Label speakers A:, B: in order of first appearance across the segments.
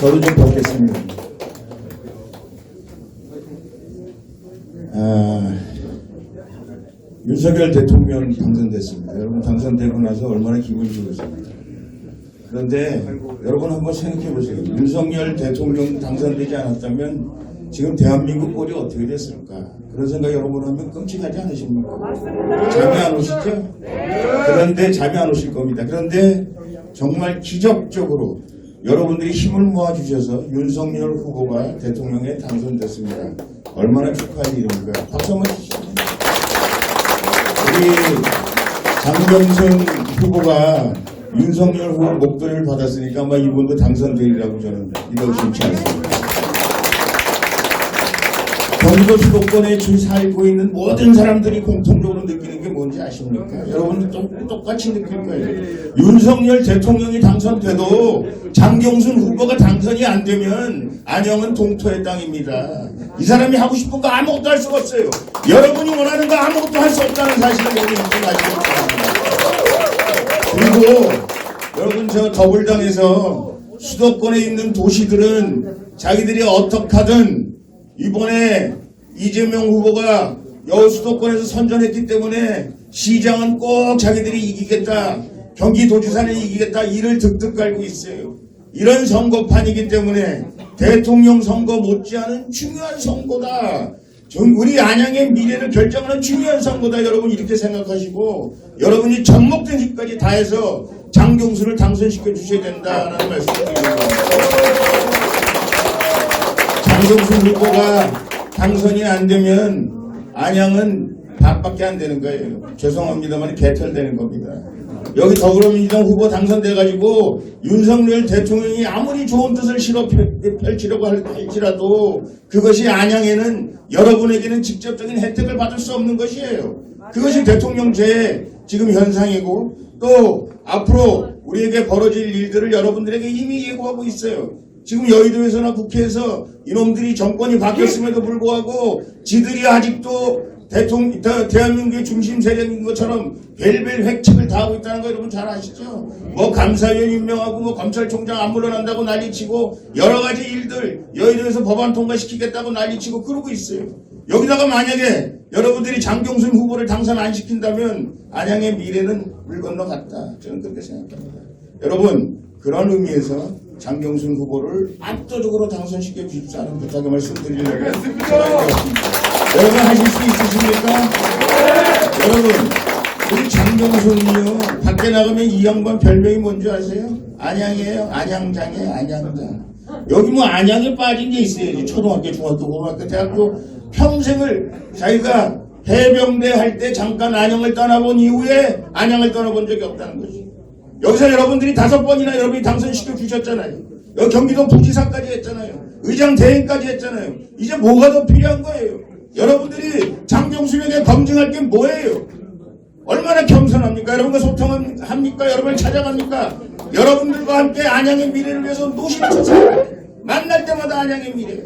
A: 저도 좀 벗겠습니다. 아, 윤석열 대통령 당선됐습니다. 여러분 당선되고 나서 얼마나 기분이 좋으십니까? 그런데 여러분 한번 생각해 보세요. 윤석열 대통령 당선되지 않았다면 지금 대한민국 꼴이 어떻게 됐을까? 그런 생각 여러분 하면 끔찍하지 않으십니까? 잠이 안 오시죠? 그런데 잠이 안 오실 겁니다. 그런데 정말 기적적으로 여러분들이 힘을 모아주셔서 윤석열 후보가 대통령에 당선됐습니다. 얼마나 축하할 일입니까? 박수 한번 주시죠. 우리 장병선 후보가 윤석열 후보 목도리를 받았으니까 아마 이분도 당선되리라고 저는 믿어 심치 않습니다. 경기도 수도권에 줄 살고 있는 모든 사람들이 공통적으로 느끼는 게 뭔지 아십니까? 여러분도 똑- 똑같이 느낄 거예요. 윤석열 대통령이 당선돼도 장경순 후보가 당선이 안 되면 안영은 동토의 땅입니다. 이 사람이 하고 싶은 거 아무것도 할 수가 없어요. 여러분이 원하는 거 아무것도 할 수 없다는 사실을 여러분이 잊지 바랍니다. 그리고 여러분 저 더블당에서 수도권에 있는 도시들은 자기들이 어떻게 하든 이번에 이재명 후보가 여수도권에서 선전했기 때문에 시장은 꼭 자기들이 이기겠다. 경기도지사는 이기겠다. 이를 득득 깔고 있어요. 이런 선거판이기 때문에 대통령 선거 못지않은 중요한 선거다. 전- 우리 안양의 미래를 결정하는 중요한 선거다. 여러분 이렇게 생각하시고 여러분이 접목된 힘까지 다해서 장경수를 당선시켜 주셔야 된다라는 말씀을 드립니다. 장경수 후보가 당선이 안 되면 안양은 밥밖에 안 되는 거예요. 죄송합니다만 개털되는 겁니다. 여기 더불어민주당 후보 당선돼가지고 윤석열 대통령이 아무리 좋은 뜻을 실어 펼- 펼치려고 할- 할지라도 그것이 안양에는 여러분에게는 직접적인 혜택을 받을 수 없는 것이에요. 그것이 대통령제의 지금 현상이고 또 앞으로 우리에게 벌어질 일들을 여러분들에게 이미 예고하고 있어요. 지금 여의도에서나 국회에서 이놈들이 정권이 바뀌었음에도 불구하고 지들이 아직도 대통령, 대- 대한민국의 중심 세력인 것처럼 벨벨 획책을 다 하고 있다는 거 여러분 잘 아시죠? 뭐 감사위원 임명하고 뭐 검찰총장 안 물러난다고 난리치고 여러 가지 일들 여의도에서 법안 통과시키겠다고 난리치고 그러고 있어요. 여기다가 만약에 여러분들이 장경순 후보를 당선 안 시킨다면 안양의 미래는 물 건너갔다. 저는 그렇게 생각합니다. 여러분 그런 의미에서 장경순 후보를 압도적으로 당선시켜 주십사 하는 부탁의 말씀 드리려고 전화드렸습니다. 여러분 하실 수 있으십니까? 여러분 우리 장경순이요. 밖에 나가면 이 양반 별명이 뭔지 아세요? 안양이에요? 안양장이에요 안양장. 여기 뭐 안양에 빠진 게 있어요. 초등학교 중학교 고등학교 대학교 평생을 자기가 해병대 할 때 잠깐 안양을 떠나본 이후에 안양을 떠나본 적이 없다는 거지 여기서 여러분들이 다섯 번이나 여러분이 당선시켜 주셨잖아요. 여기 경기도 부지사까지 했잖아요. 의장 대행까지 했잖아요. 이제 뭐가 더 필요한 거예요? 여러분들이 장경수에게 검증할 게 뭐예요? 얼마나 겸손합니까? 여러분과 소통합니까? 여러분을 찾아갑니까? 여러분들과 함께 안양의 미래를 위해서 쳐서 만날 때마다 안양의 미래.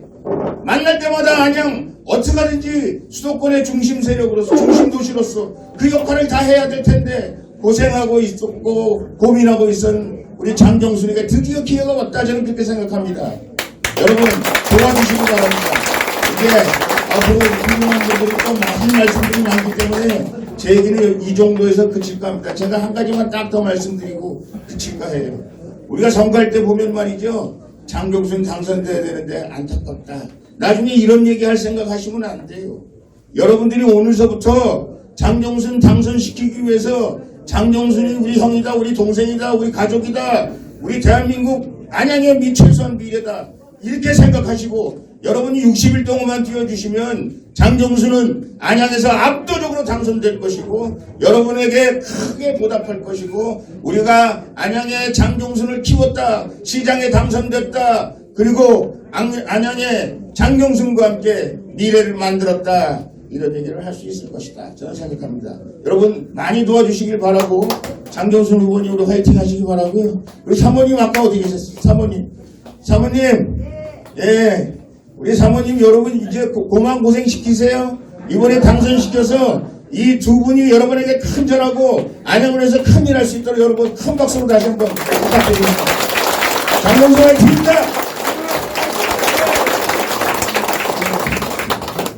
A: 만날 때마다 안양 어떻게 하든지 수도권의 중심 세력으로서 중심 도시로서 그 역할을 다 해야 될 텐데 고생하고 있었고 고민하고 있었던 우리 장정순이가 드디어 기회가 왔다 저는 그렇게 생각합니다. 여러분 도와주시기 바랍니다. 이게 앞으로 훌륭한 분들이 또 많은 말씀들이 많기 때문에 제 얘기는 이 정도에서 그칠까 합니다. 제가 한 가지만 딱 더 말씀드리고 그칠까 해요. 우리가 선거할 때 보면 말이죠. 장경순 당선돼야 되는데 안타깝다. 나중에 이런 얘기 할 생각 하시면 안 돼요. 여러분들이 오늘서부터 장정순 당선시키기 위해서 장정순이 우리 형이다, 우리 동생이다, 우리 가족이다, 우리 대한민국 안양의 미 최소한 미래다. 이렇게 생각하시고 여러분이 60일 동안만 뛰어주시면 장정수는 안양에서 압도적으로 당선될 것이고 여러분에게 크게 보답할 것이고 우리가 안양의 장정순을 키웠다 시장에 당선됐다 그리고 안- 안양의 장경순과 함께 미래를 만들었다 이런 얘기를 할 수 있을 것이다. 저는 생각합니다. 여러분 많이 도와주시길 바라고 장경순 후보님으로 화이팅 하시기 바라고요. 우리 사모님 아까 어디 계셨어요? 사모님. 사모님! 예, 우리 사모님 여러분 이제 고- 고만 고생 시키세요. 이번에 당선시켜서 이 두 분이 여러분에게 큰 절하고 안양을 해서 큰일 할 수 있도록 여러분 큰 박수로 다시 한번 부탁드립니다. 장동수 화이팅입니다.